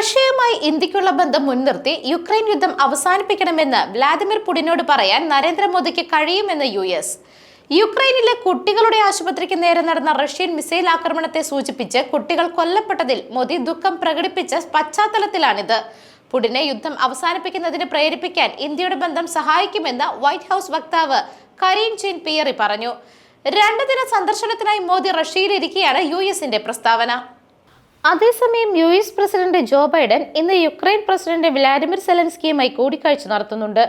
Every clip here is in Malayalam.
റഷ്യയുമായി ഇന്ത്യക്കുള്ള ബന്ധം മുൻനിർത്തി യുക്രൈൻ യുദ്ധം അവസാനിപ്പിക്കണമെന്ന് വ്ലാദിമിർ പുടിനോട് പറയാൻ നരേന്ദ്രമോദിക്ക് കഴിയുമെന്ന് യു എസ്. യുക്രൈനിലെ കുട്ടികളുടെ ആശുപത്രിക്ക് നേരെ നടന്ന റഷ്യൻ മിസൈൽ ആക്രമണത്തെ സൂചിപ്പിച്ച് കുട്ടികൾ കൊല്ലപ്പെട്ടതിൽ മോദി ദുഃഖം പ്രകടിപ്പിച്ച പശ്ചാത്തലത്തിലാണിത്. പുടിനെ യുദ്ധം അവസാനിപ്പിക്കുന്നതിന് പ്രേരിപ്പിക്കാൻ ഇന്ത്യയുടെ ബന്ധം സഹായിക്കുമെന്ന് വൈറ്റ് ഹൗസ് വക്താവ് കരീൻ ചെയിൻ പിയറി പറഞ്ഞു. രണ്ടു ദിന സന്ദർശനത്തിനായി മോദി റഷ്യയിലിരിക്കെയാണ് യു എസിന്റെ പ്രസ്താവന. അതേസമയം U S president Joe Biden ഇന്ന് യുക്രൈൻ പ്രസിഡന്റ് വ്ളാഡിമിർ സെലൻസ്കിയുമായി കൂടിക്കാഴ്ച നടത്തുന്നുണ്ട്.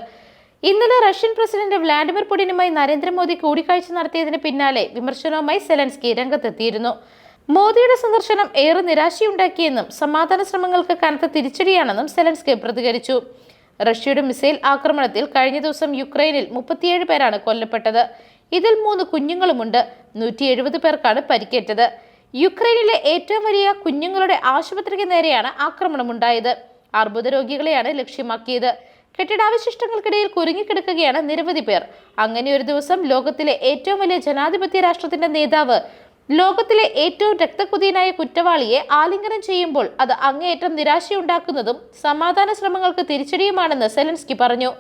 ഇന്നലെ റഷ്യൻ പ്രസിഡന്റ് വ്ളാഡിമിർ പുടിനുമായി നരേന്ദ്രമോദി കൂടിക്കാഴ്ച നടത്തിയതിന് പിന്നാലെ വിമർശനവുമായി സെലൻസ്കി രംഗത്തെത്തിയിരുന്നു. മോദിയുടെ സന്ദർശനം ഏറെ നിരാശയുണ്ടാക്കിയെന്നും സമാധാന ശ്രമങ്ങൾക്ക് കനത്ത തിരിച്ചടിയാണെന്നും സെലൻസ്കി പ്രതികരിച്ചു. റഷ്യയുടെ മിസൈൽ ആക്രമണത്തിൽ കഴിഞ്ഞ ദിവസം യുക്രൈനിൽ മുപ്പത്തിയേഴ് പേരാണ് കൊല്ലപ്പെട്ടത്. ഇതിൽ മൂന്ന് കുഞ്ഞുങ്ങളുമുണ്ട്. നൂറ്റി എഴുപത് പേർക്കാണ് പരിക്കേറ്റത്. യുക്രൈനിലെ ഏറ്റവും വലിയ കുഞ്ഞുങ്ങളുടെ ആശുപത്രിക്ക് നേരെയാണ് ആക്രമണമുണ്ടായത്. അർബുദ രോഗികളെയാണ് ലക്ഷ്യമാക്കിയത്. കെട്ടിടാവശിഷ്ടങ്ങൾക്കിടയിൽ കുരുങ്ങിക്കിടക്കുകയാണ് നിരവധി പേർ. അങ്ങനെ ഒരു ദിവസം ലോകത്തിലെ ഏറ്റവും വലിയ ജനാധിപത്യ രാഷ്ട്രത്തിന്റെ നേതാവ് ലോകത്തിലെ ഏറ്റവും രക്തക്കുതിയനായ കുറ്റവാളിയെ ആലിംഗനം ചെയ്യുമ്പോൾ അത് അങ്ങേയറ്റം നിരാശയുണ്ടാക്കുന്നതും സമാധാന ശ്രമങ്ങൾക്ക് തിരിച്ചടിയുമാണെന്ന് സെലൻസ്കി പറഞ്ഞു.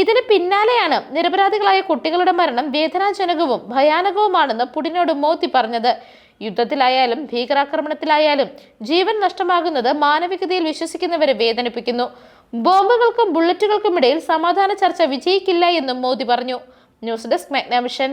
ഇതിന് പിന്നാലെയാണ് നിരപരാധികളായ കുട്ടികളുടെ മരണം വേദനാജനകവും ഭയാനകവുമാണെന്ന് പുടിനോട് മോത്തി പറഞ്ഞത്. യുദ്ധത്തിലായാലും ഭീകരാക്രമണത്തിലായാലും ജീവൻ നഷ്ടമാകുന്നത് മാനവികതയിൽ വിശ്വസിക്കുന്നവരെ വേദനിപ്പിക്കുന്നു. ബോംബുകൾക്കും ബുള്ളറ്റുകൾക്കും ഇടയിൽ സമാധാന ചർച്ച വിജയിക്കില്ല എന്നും മോദി പറഞ്ഞു. News desk Megnavision.